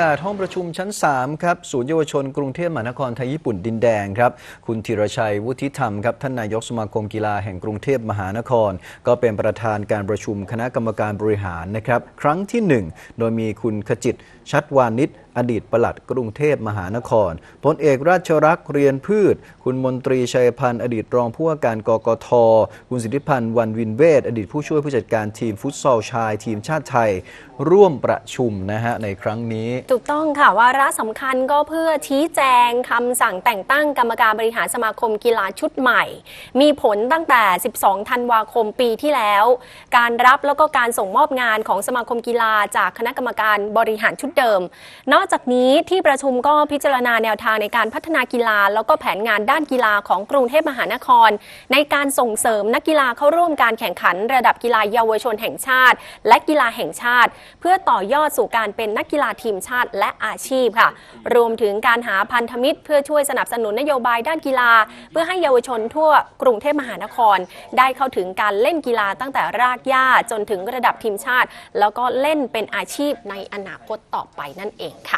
กาศห้องประชุมชั้น 3 ครับ ศูนย์เยาวชนกรุงเทพมหานครไทยญี่ปุ่นดินแดงครับ คุณธีรชัยวุฒิธรรมครับ ท่านนายกสมาคมกีฬาแห่งกรุงเทพมหานคร ก็เป็นประธานการประชุมคณะกรรมการบริหารนะครับ ครั้งที่ 1 โดยมีคุณขจิตชัดวานิช อดีตปลัดกรุงเทพมหานครพลเอกราชรักษ์เรียนพืช คุณมนตรีชัยพันธ์อดีตรองผู้ว่าการกกท คุณสิทธิพันธ์วันวินเวทอดีตผู้ช่วยผู้จัดการทีมฟุตซอลชาย ทีมชาติไทย ร่วมประชุมนะฮะในครั้งนี้ ถูกต้องค่ะวาระสำคัญก็เพื่อชี้แจงคำสั่งแต่งตั้งกรรมการบริหารสมาคมกีฬาชุดใหม่ มีผลตั้งแต่ 12 ธันวาคมปีที่แล้ว การรับแล้วก็การส่งมอบงานของสมาคมกีฬาจากคณะกรรมการบริหารชุดเดิม นอกอกจากนี้ที่ประชุมก็พิจารณาแนวทางในการพัฒนากีฬา แล้วก็แผนงานด้านกีฬาของกรุงเทพมหานคร ในการส่งเสริมนักกีฬาเข้าร่วมการแข่งขัน ระดับกีฬาเยาวชนแห่งชาติ และกีฬาแห่งชาติ เพื่อต่อยอดสู่การเป็นนักกีฬาทีมชาติและอาชีพค่ะ รวมถึงการหาพันธมิตร เพื่อช่วยสนับสนุนนโยบายด้านกีฬา เพื่อให้เยาวชนทั่วกรุงเทพมหานคร ได้เข้าถึงการเล่นกีฬาตั้งแต่รากหญ้าจนถึงระดับทีมชาติ แล้วก็เล่นเป็นอาชีพในอนาคตต่อไปนั่นเองค่ะ